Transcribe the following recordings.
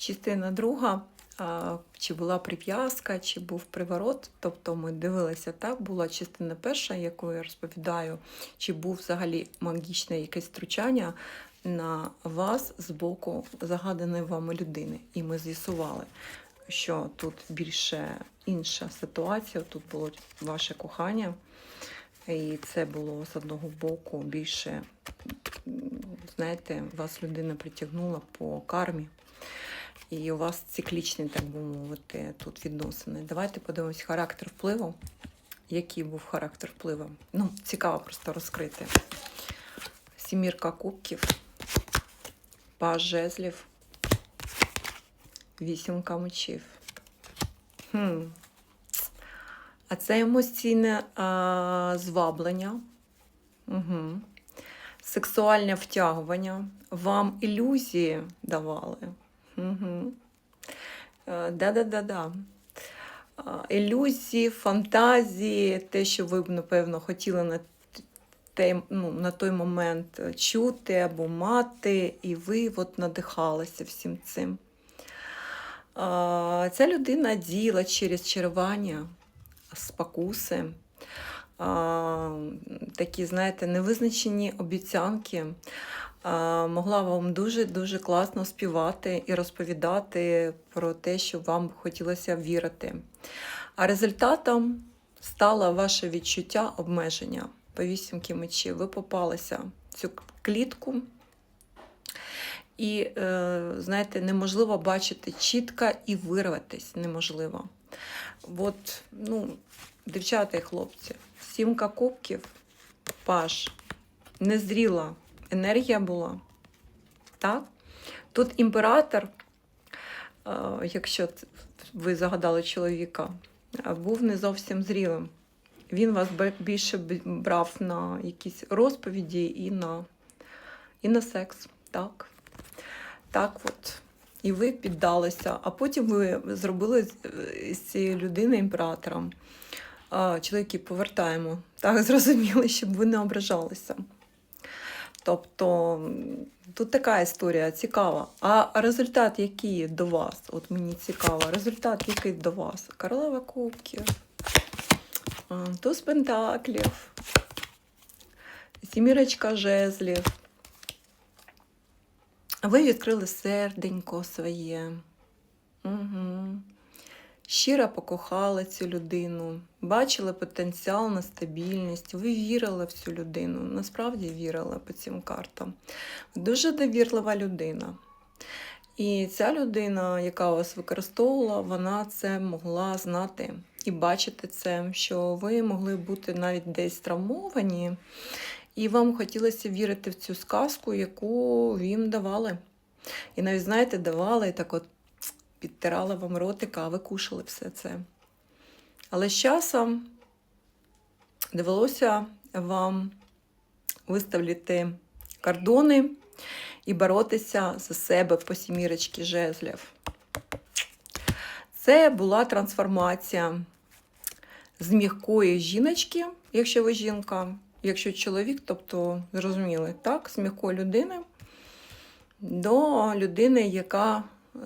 частина друга, чи була прив'язка, чи був приворот. Тобто ми дивилися так, була частина перша, яку я розповідаю, чи був взагалі магічне якесь втручання на вас з боку загаданої вами людини. І ми з'ясували, що тут більше інша ситуація, тут було ваше кохання. І це було з одного боку більше, знаєте, вас людина притягнула по кармі. І у вас циклічні, так би мовити, тут відносини. Давайте подивимось характер впливу. Який був характер впливу? Ну, цікаво просто розкрити. Сімірка кубків, паж жезлів, вісімка мечів. Хм. А це емоційне а, зваблення, угу. сексуальне втягування. Вам ілюзії давали. Угу. Да-да-да-да. Ілюзії, фантазії, те, що ви б, напевно, хотіли на, те, ну, на той момент чути або мати, і ви от надихалися всім цим. Ця людина діяла через чарування, спокуси, такі, знаєте, невизначені обіцянки. Могла вам дуже-дуже класно співати і розповідати про те, що вам хотілося вірити. А результатом стало ваше відчуття обмеження по вісімки мечів. Ви попалися в цю клітку. І, е, знаєте, неможливо бачити чітко і вирватися неможливо. От, ну, дівчата і хлопці, сімка кубків, паш, незріла енергія була. Так? Тут імператор, е, якщо ви загадали чоловіка, е, був не зовсім зрілим. Він вас більше брав на якісь розповіді і на, і на секс. Так. Так от. І ви піддалися, а потім ви зробили з- з цієї людини імператором. Чоловіки, повертаємо. Так, зрозуміли, щоб ви не ображалися. Тобто тут така історія цікава. А результат який до вас? От мені цікаво, результат який до вас? Королева кубків, туз пентаклів, сімірочка жезлів. Ви відкрили серденько своє. Угу. Щиро покохали цю людину, бачили потенціал на стабільність, ви вірили в цю людину, насправді вірили по цим картам. Дуже довірлива людина. І ця людина, яка вас використовувала, вона це могла знати і бачити це, що ви могли бути навіть десь травмовані, і вам хотілося вірити в цю сказку, яку їм давали. І навіть, знаєте, давали і так от підтирала вам ротика, а ви кушали все це. Але з часом довелося вам виставити кордони і боротися за себе по сімірочці жезлів. Це була трансформація з м'якої жіночки, якщо ви жінка, якщо чоловік, тобто зрозуміли, так, з м'якої людини до людини, яка е,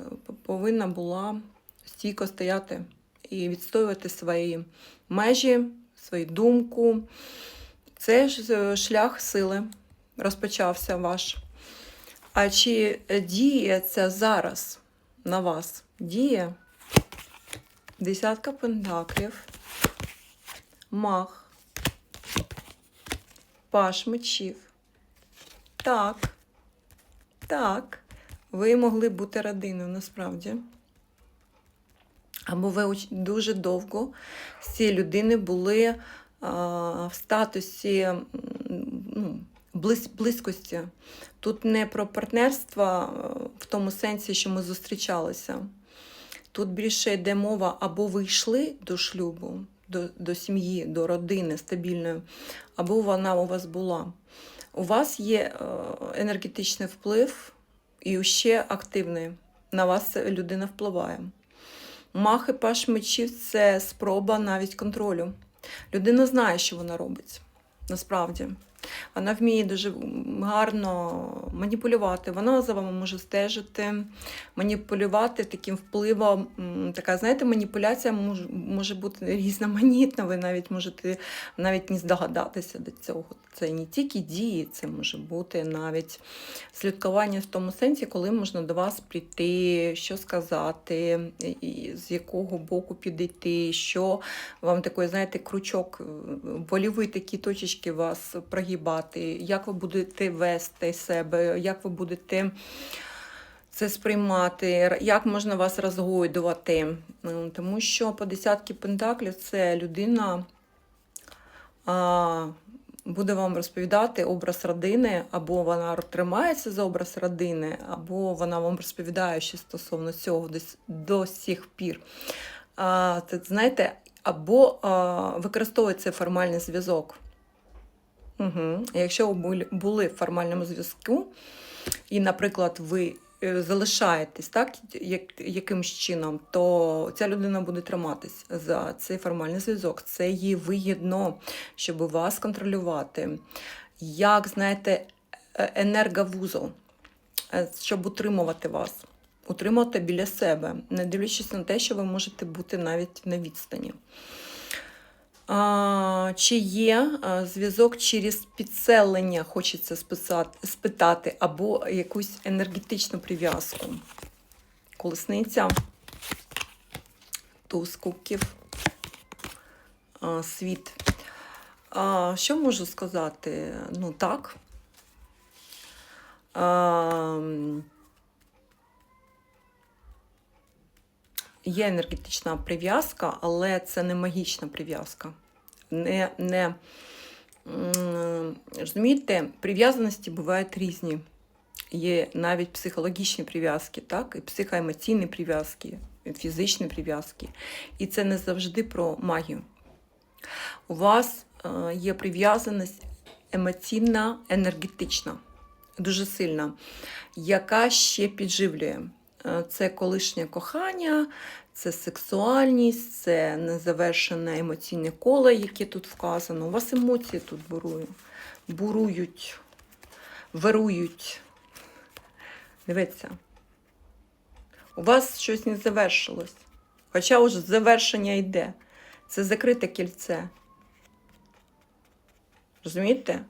повинна була стійко стояти і відстоювати свої межі, свою думку. Це ж е, шлях сили розпочався ваш. А чи діє це зараз на вас? Діє десятка пентаклів, мах, паш мечів. Так, так, ви могли бути родиною насправді. Або ви дуже довго з цієї людини були в статусі ну, близь, близькості. Тут не про партнерство в тому сенсі, що ми зустрічалися. Тут більше йде мова, або ви йшли до шлюбу, до, до сім'ї, до родини стабільної, або вона у вас була. У вас є е, енергетичний вплив і ще активний. На вас людина впливає. Мах і паш мечів це спроба навіть контролю. Людина знає, що вона робить. Насправді. Вона вміє дуже гарно маніпулювати. Вона за вами може стежити, маніпулювати таким впливом. Така, знаєте, маніпуляція може, бути різноманітна. Ви навіть можете навіть не здогадатися до цього. Це не тільки дії, це може бути навіть слідкування в тому сенсі, коли можна до вас прийти, що сказати, з якого боку підійти, що вам такий, знаєте, крючок, е, такі точечки вас прогибати, як ви будете вести себе, як ви будете це сприймати, як можна вас розгойдувати. Ну, Тому що по десятки пентаклів це людина а, буде вам розповідати образ родини, або вона тримається за образ родини, або вона вам розповідає щось стосовно цього до, сих пір. А, це, знаєте, або а, використовує цей формальний зв'язок. Угу. Якщо ви були- в формальному зв'язку, і, наприклад, ви е, залишаєтесь так, як, якимсь чином, то ця людина буде триматись за цей формальний зв'язок. Це їй вигідно, щоб вас контролювати. Як, знаєте, е- енерговузол, е, щоб утримувати вас, утримувати біля себе, не дивлячись на те, що ви можете бути навіть на відстані. Чи є зв'язок через підселення, хочеться спитати, або якусь енергетичну прив'язку? Колесниця, туз кубків, світ. Що можу сказати? Ну так. А, м, є енергетична прив'язка, але це не магічна прив'язка. Не, не, розумієте, прив'язаності бувають різні. Є навіть психологічні прив'язки, так? і психоемоційні прив'язки, і фізичні прив'язки. І це не завжди про магію. У вас е, є прив'язаність емоційна, енергетична, дуже сильна, яка ще підживлює. Е, Це колишнє кохання, це сексуальність, це незавершене емоційне коло, яке тут вказано. У вас емоції тут бурують, бурують, вирують. Дивіться. У вас щось не завершилось. Хоча вже завершення йде. Це закрите кільце. Розумієте?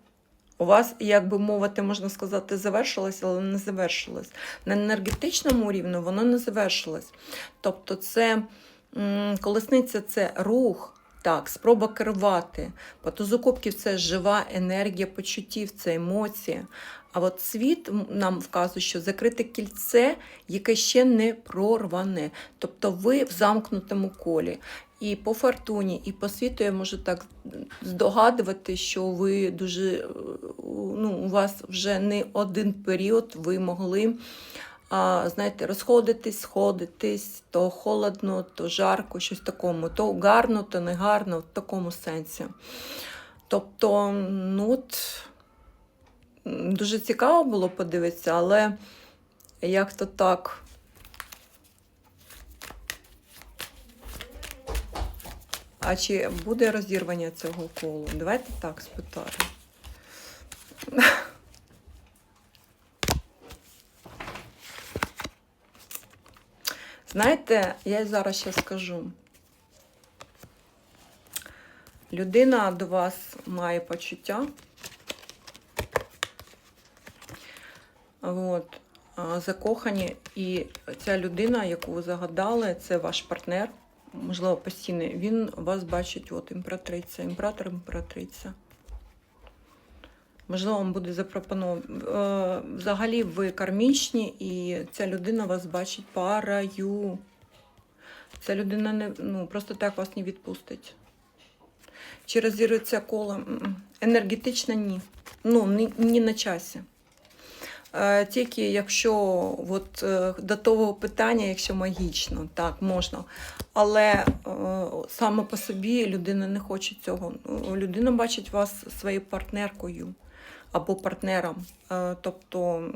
У вас, як би мовити, можна сказати, завершилось, але не завершилось. На енергетичному рівні воно не завершилось. Тобто, це колесниця це рух, так, спроба керувати. По тузу кубків це жива енергія почуттів, це емоції. А от світ нам вказує, що закрите кільце, яке ще не прорване. Тобто ви в замкнутому колі. І по фортуні, і по світу я можу так здогадувати, що ви дуже е, ну, у вас вже не один період ви могли. А, знаєте, розходитись, сходитись, то холодно, то жарко, щось такому, то гарно, то не гарно, в такому сенсі. Тобто, ну от, дуже цікаво було подивитися, але як то так. А чи буде розірвання цього колу? Давайте так спитаємо. Знаєте, я зараз ще скажу. Людина до вас має почуття. От, закохані, і ця людина, яку ви загадали, це ваш партнер, можливо, постійний, він вас бачить, от імператриця, імператор, імператриця. Можливо, вам буде запропоновано. Взагалі ви кармічні, і ця людина вас бачить парою. Ця людина не, ну, просто так вас не відпустить. Чи розірветься коло? Енергетично ні. Ну, ні, ні на часі. Е, Тільки якщо от, е, до того питання, якщо магічно, так, можна. Але е, саме по собі людина не хоче цього. Людина бачить вас своєю партнеркою або партнером. Тобто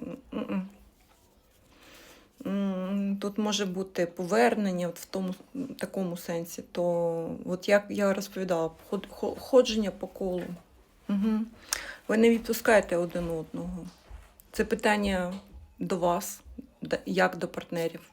тут може бути повернення от в тому такому сенсі. То, от як я розповідала, ход- ходження по колу. Угу. Ви не відпускаєте один одного. Це питання до вас, як до партнерів.